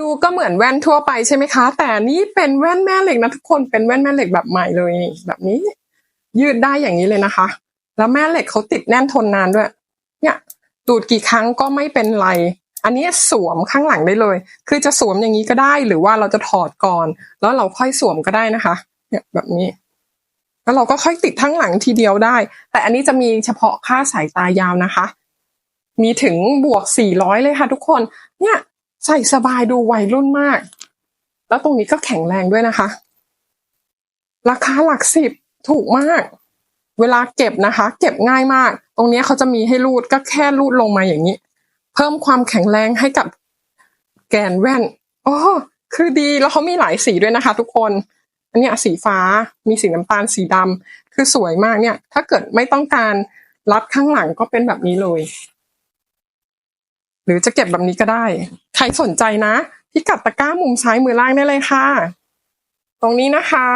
ดูก็เหมือนแว่นทั่วไปใช่ไหมคะ แต่นี่เป็นแว่นแม่เหล็กนะทุกคนเป็นแว่นแม่เหล็กแบบใหม่เลยนี่แบบนี้ ยืดได้อย่างนี้เลยนะคะ แล้วแม่เหล็กเขาติดแน่นทนนานด้วย เนี่ยดูดกี่ครั้งก็ไม่เป็นไร อันนี้สวมข้างหลังได้เลย คือจะสวมอย่างนี้ก็ได้หรือว่าเราจะถอดก่อน แล้วเราค่อยสวมก็ได้นะคะ เนี่ยแบบนี้ แล้วเราก็ค่อยติดทั้งหลังทีเดียวได้ แต่อันนี้จะมีเฉพาะค่าสายตายาวนะคะ มีถึงบวก 400 เลยค่ะทุกคน เนี่ย ใส่สบายดูวัยรุ่นมาก แล้วตรงนี้ก็แข็งแรงด้วยนะคะ ราคาหลักสิบถูกมาก เวลาเก็บนะคะ เก็บง่ายมาก ตรงนี้เขาจะมีให้รูดก็แค่รูดลงมาอย่างนี้ เพิ่มความแข็งแรงให้กับแกนแว่นอ๋อคือดีแล้วเขามีหลายสีด้วยนะคะ ทุกคน อันนี้สีฟ้ามีสีน้ำตาลสีดำคือสวยมากเนี่ย ถ้าเกิดไม่ต้องการรัดข้างหลังก็เป็นแบบนี้เลย หรือจะเก็บแบบนี้ก็ได้ ใครสนใจนะ พิกัดตะกร้ามุมซ้ายมือล่างได้เลยค่ะ ตรงนี้นะคะ